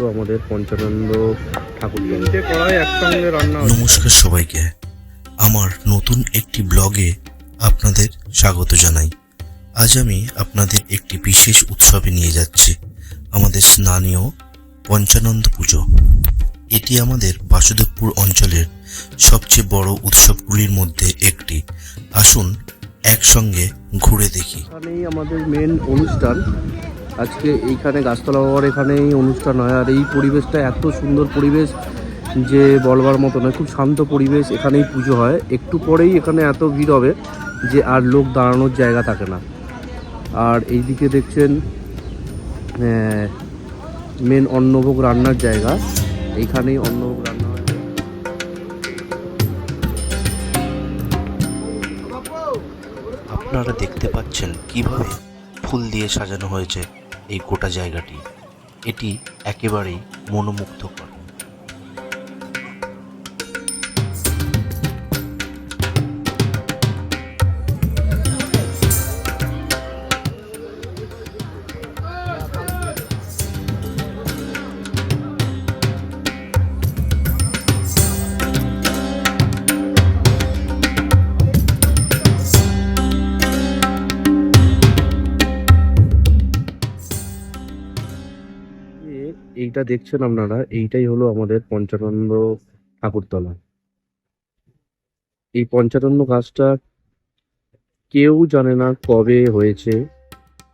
হলো আমাদের পঞ্চানন্দ ঠাকুর একসঙ্গে রান্না নমস্কার সবাইকে। আমার নতুন একটি ব্লগে আপনাদের স্বাগত জানাই। আজ আমি আপনাদের একটি বিশেষ উৎসবে নিয়ে যাচ্ছি। আমাদের স্নানীয় পঞ্চানন্দ পুজো। এটি আমাদের বাসুদেবপুর অঞ্চলের সবচেয়ে বড় উৎসবগুলির মধ্যে একটি। আসুন একসঙ্গে ঘুরে দেখি। আমাদের মেন অনুষ্ঠান। আজকে এইখানে গাছতলা বাবার এখানেই অনুষ্ঠান হয়। আর এই পরিবেশটা এত সুন্দর পরিবেশ যে বলবার মতো নয়, খুব শান্ত পরিবেশ এখানেই পুজো হয়। একটু পরেই এখানে এত ভিড় হবে যে আর লোক দাঁড়ানোর জায়গা থাকে না। আর এইদিকে দেখছেন মেন অন্নভোগ রান্নার জায়গা। এইখানেই অন্নভোগ রান্না হয়। আপনারা দেখতে পাচ্ছেন কীভাবে ফুল দিয়ে সাজানো হয়েছে। এই গোটা জায়গাটি এটি একেবারেই মনোমুগ্ধকর। এইটা দেখছেন আপনারা, এইটাই হলো আমাদের পঞ্চানন্দ ঠাকুরতলা। এই পঞ্চানন্দ গাছটা কেউ জানে না কবে হয়েছে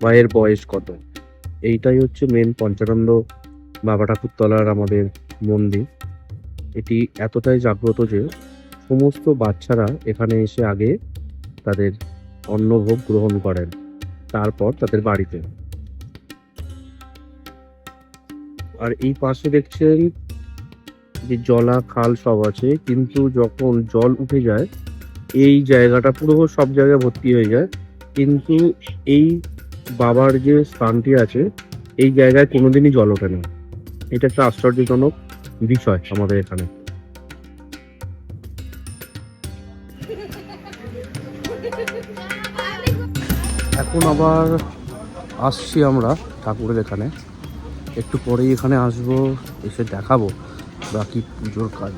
বা এর বয়স কত। এইটাই হচ্ছে মেন পঞ্চানন্দ বাবা ঠাকুরতলার আমাদের মন্দির। এটি এতটাই জাগ্রত যে সমস্ত বাচ্চারা এখানে এসে আগে তাদের অন্নভোগ গ্রহণ করেন, তারপর তাদের বাড়িতে। আর এই পাশে দেখছেন যে জলা, খাল সব আছে, কিন্তু যখন জল উঠে যায়, এই জায়গাটা পুরো সব জায়গায় ভর্তি হয়ে যায়। কিন্তু এই বাবার যে স্থানটি আছে, এই জায়গায় কোনোদিনই জল ওঠে না। এটা একটা আশ্চর্যজনক বিষয় আমাদের এখানে। এখন আবার আসছি আমরা ঠাকুরের এখানে। একটু পরেই এখানে আসব এসে দেখাবো বাকি পুজোর কাজ।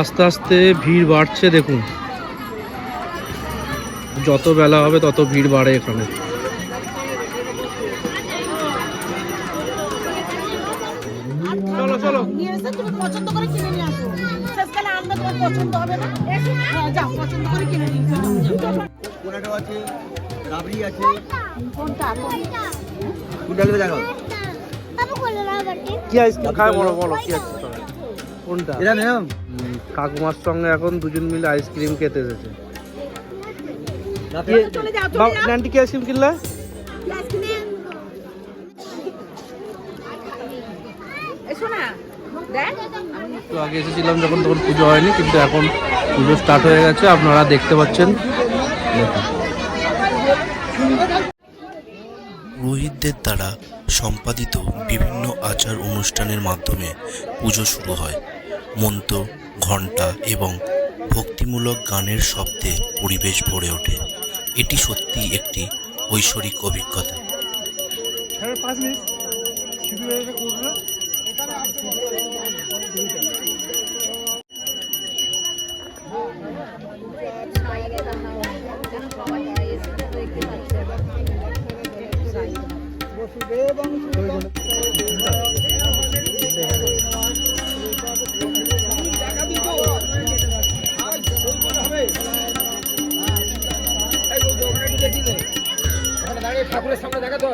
আস্তে আস্তে ভিড় বাড়ছে দেখুন। যত বেলা হবে তত ভিড় বাড়ে এখানে। চলো চলো। নিয়ে এসে তুমি পছন্দ করে কিনে নিয়ে আসো। শেষকালে আমরা তোমার পছন্দ হবে না? হ্যাঁ যাও পছন্দ করে কিনে নিয়ে আছে রাবড়ি আছে। কোনটা? কোনটা? কোনটা দেখো কি? আইসক্রিম খায় বলো বলো কি আছে কোনটা? এটা ম্যাম কাকুমার সঙ্গে এখন দুজন মিলে আইসক্রিম খেতে এসেছে। নান্টি কি আইসক্রিম কিনলে? তো আগে এসেছিলাম যখন তখন পুজো হয়নি কিন্তু এখন পুজো স্টার্ট হয়ে গেছে আপনারা দেখতে পাচ্ছেন। পুরোহিতদের দ্বারা সম্পাদিত বিভিন্ন আচার অনুষ্ঠানের মাধ্যমে পুজো শুরু হয়। মন্ত্র, ঘণ্টা এবং ভক্তিমূলক গানের শব্দে পরিবেশ ভরে ওঠে। এটি সত্যি একটি ঐশ্বরিক অভিজ্ঞতা। ঠাকুরের সামনে দেখা তো।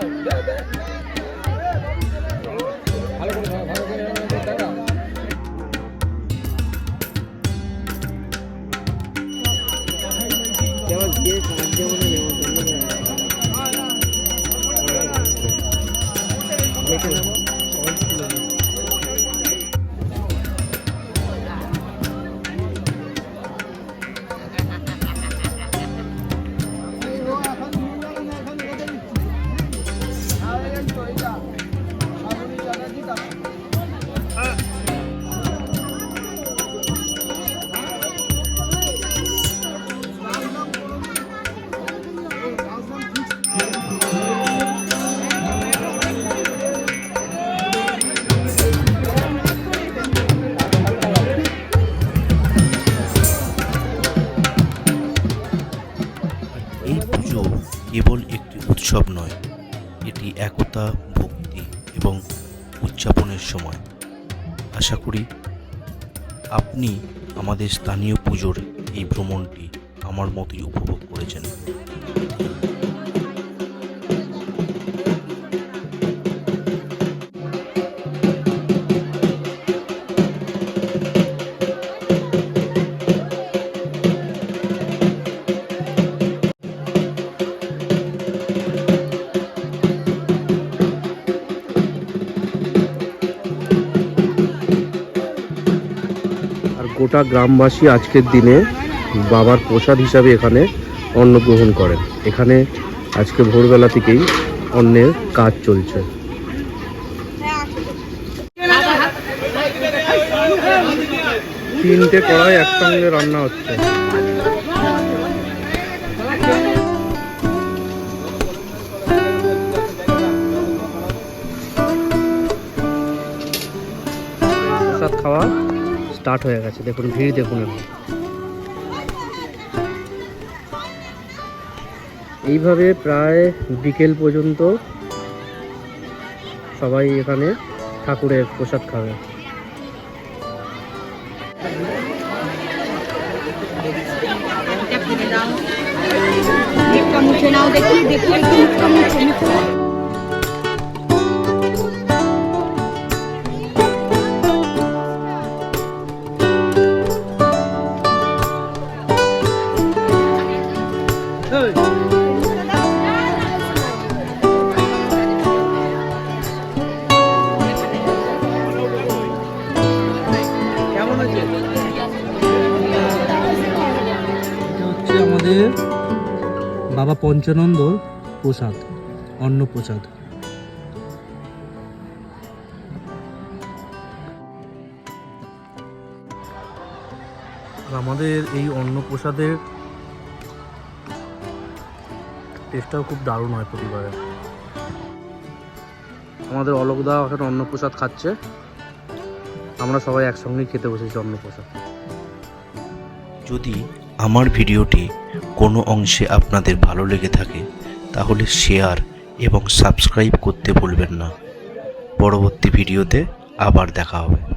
উৎসব নয়, এটি একতা, ভক্তি এবং উদযাপনের সময়। আশা করি আপনি আমাদের স্থানীয় পুজোর এই ভ্রমণটি আমার মতোই উপভোগ করেছেন। গোটা গ্রামবাসী আজকের দিনে বাবার প্রসাদ হিসাবে এখানে অন্ন গ্রহণ করেন। এখানে আজকে ভোরবেলা থেকেই অন্নের কাজ চলছে। তিনটে কড়াই একসঙ্গে রান্না হচ্ছে। খাওয়া স্টার্ট হয়ে গেছে। দেখুন, ভিড় দেখুন এইভাবে প্রায় বিকেল পর্যন্ত সবাই এখানে ঠাকুরের প্রসাদ খাবে। দেখি দেখি মুখটা আমাদের বাবা পঞ্চানন্দর প্রসাদ অন্ন প্রসাদ আমাদের এই অন্ন প্রসাদের টেস্টটাও খুব দারুণ হয় প্রতিবারে। আমাদের অলোকদা এখন অন্নপ্রসাদ খাচ্ছে। আমরা সবাই একসঙ্গেই খেতে বসেছি অন্নপ্রসাদ। যদি আমার ভিডিওটি কোনো অংশে আপনাদের ভালো লেগে থাকে, তাহলে শেয়ার এবং সাবস্ক্রাইব করতে ভুলবেন না। পরবর্তী ভিডিওতে আবার দেখা হবে।